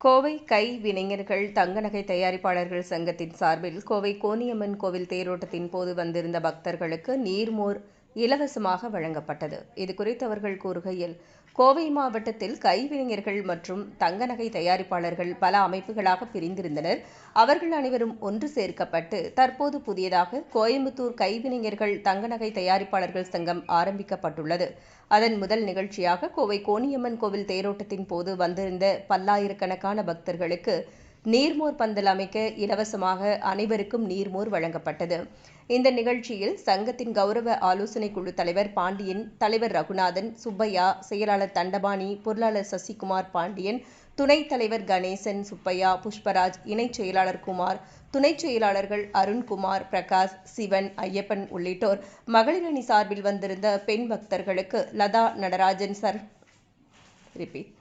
கோவை கை வினைஞர்கள் தங்க நகை தயாரிப்பாளர்கள் சங்கத்தின் சார்பில் கோவை கோனியம்மன் கோவில் தேரோட்டத்தின் போது வந்திருந்த பக்தர்களுக்கு நீர்மோர் இலவசமாக வழங்கப்பட்டது. இது குறித்து அவர்கள் கூறுகையில் கோவை மாவட்டத்தில் கைவினைஞர்கள் மற்றும் தங்க நகை தயாரிப்பாளர்கள் பல அமைப்புகளாக பிரிந்திருந்தனர். அவர்கள் அனைவரும் ஒன்று சேர்க்கப்பட்டு தற்போது புதியதாக கோயம்புத்தூர் கைவினைஞர்கள் தங்க நகை தயாரிப்பாளர்கள் சங்கம் ஆரம்பிக்கப்பட்டுள்ளது. அதன் முதல் நிகழ்ச்சியாக கோவை கோணியம்மன் கோவில் தேரோட்டத்தின் போது வந்திருந்த பல்லாயிரக்கணக்கான பக்தர்களுக்கு நீர்மோர் பந்தல் அமைக்க இலவசமாக அனைவருக்கும் நீர்மோர் வழங்கப்பட்டது. இந்த நிகழ்ச்சியில் சங்கத்தின் கௌரவ ஆலோசனை குழு தலைவர் பாண்டியன் தலைவர் ரகுநாதன் சுப்பையா செயலாளர் தண்டபாணி பொருளாளர் சசிகுமார் பாண்டியன் துணைத் தலைவர் கணேசன் சுப்பையா புஷ்பராஜ் இணைச் செயலாளர் குமார் துணைச் செயலாளர்கள் அருண்குமார் பிரகாஷ் சிவன் ஐயப்பன் உள்ளிட்டோர். மகளிர் அணி சார்பில் வந்திருந்த பெண் பக்தர்களுக்கு லதா நடராஜன் சர் ரிப்பீட்.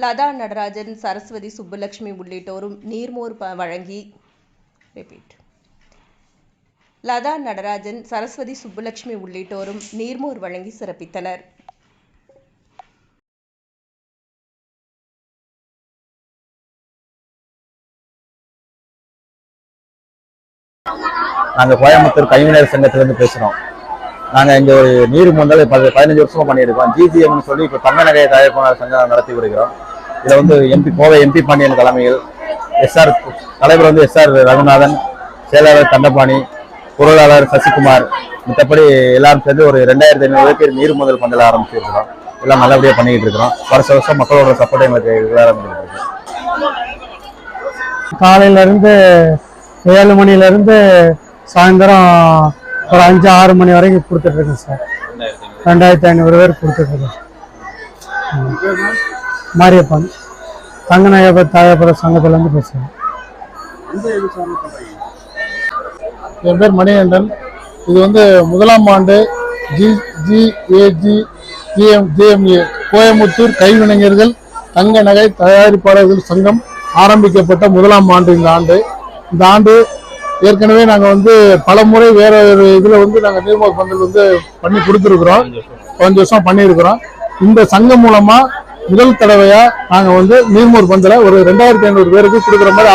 லதா நடராஜன் சரஸ்வதி சுப்புலட்சுமி உள்ளிட்டோரும் நீர்மோர் வழங்கி ரிப்பீட் லதா நடராஜன் சரஸ்வதி சுப்புலட்சுமி உள்ளிட்டோரும் நீர்மோர் வழங்கி சிறப்பித்தனர். நாங்கள் கோயம்புத்தூர் கைவினர் சங்கத்திலேருந்து பேசுகிறோம் நாங்கள் இங்கே ஒரு நீர் முந்தல் பதி பதினஞ்சு வருஷமாக பண்ணியிருக்கோம். ஜிஜிஎம்னு சொல்லி இப்போ தங்க நகையை தயாரிப்பாளர் சங்கம் நடத்தி வருகிறோம். இதில் வந்து எம்பி கோவை எம்பி பாண்டியன் தலைமையில் எஸ்ஆர் தலைவர் வந்து எஸ்ஆர் ரகுநாதன் செயலாளர் தண்டபாணி பொருளாளர் சசிகுமார் மற்றபடி எல்லாரும் சேர்ந்து ஒரு ரெண்டாயிரத்தி ஐநூறு பேர் நீர் முதல் பந்தல் ஆரம்பிச்சிருக்கிறோம். எல்லாம் நல்லபடியாக பண்ணிக்கிட்டு இருக்கிறோம். வருஷ வருஷம் மக்களோட சப்போர்ட் எங்களுக்கு இருக்கு. காலையில இருந்து ஏழு மணில இருந்து சாயந்தரம் ஒரு அஞ்சு ஆறு மணி வரைக்கும் கொடுத்துட்டு இருக்கேன் சார். ரெண்டாயிரத்தி ஐநூறு. பேர் ம். மாரியப்பன். தங்கநாயக தாயபுர சங்கத்துல இருந்து பேசுறேன் என் பேர் மணிகண்டன். இது வந்து முதலாம் ஆண்டு G GAG GM GMA Coimbatore கைவினைஞர்கள் தங்க நகை தயாரிப்பாளர்கள் சங்கம் ஆரம்பிக்கப்பட்ட முதலாம் ஆண்டு இந்த ஆண்டு. இந்த ஆண்டு ஏற்கனவே நாங்கள் வந்து பல முறை வேற ஒரு இதில் வந்து நாங்கள் நீர்மோர் பந்தல் வந்து பண்ணி கொடுத்துருக்குறோம். கொஞ்சம் வருஷம் பண்ணியிருக்கிறோம். இந்த சங்கம் மூலமா முதல் தடவையா நாங்க வந்து நீர்மூர் பந்தலை ஒரு ரெண்டாயிரத்தி ஐநூறு பேருக்கு கொடுக்குற மாதிரி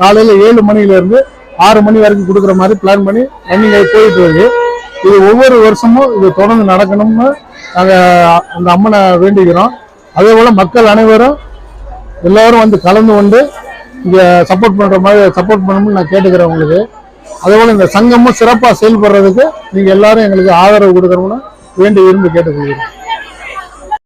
காலையில ஏழு மணில இருந்து ஆறு மணி வரைக்கும் கொடுக்குற மாதிரி பிளான் பண்ணி ரன்னிங் ஆகி போயிட்டு வருது இது ஒவ்வொரு வருஷமும் இது தொடர்ந்து நடக்கணும்னு நாங்க அந்த அம்மனை வேண்டிக்கிறோம். அதே போல மக்கள் அனைவரும் எல்லாரும் வந்து கலந்து கொண்டு இங்க சப்போர்ட் பண்ற மாதிரி சப்போர்ட் பண்ணணும்னு நான் கேட்டுக்கிறேன் உங்களுக்கு. அதே போல இந்த சங்கமும் சிறப்பா செயல்படுறதுக்கு நீங்க எல்லாரும் எங்களுக்கு ஆதரவு கொடுக்கணும்னு வேண்டி விரும்பி கேட்டுக்கொள்கிறேன்.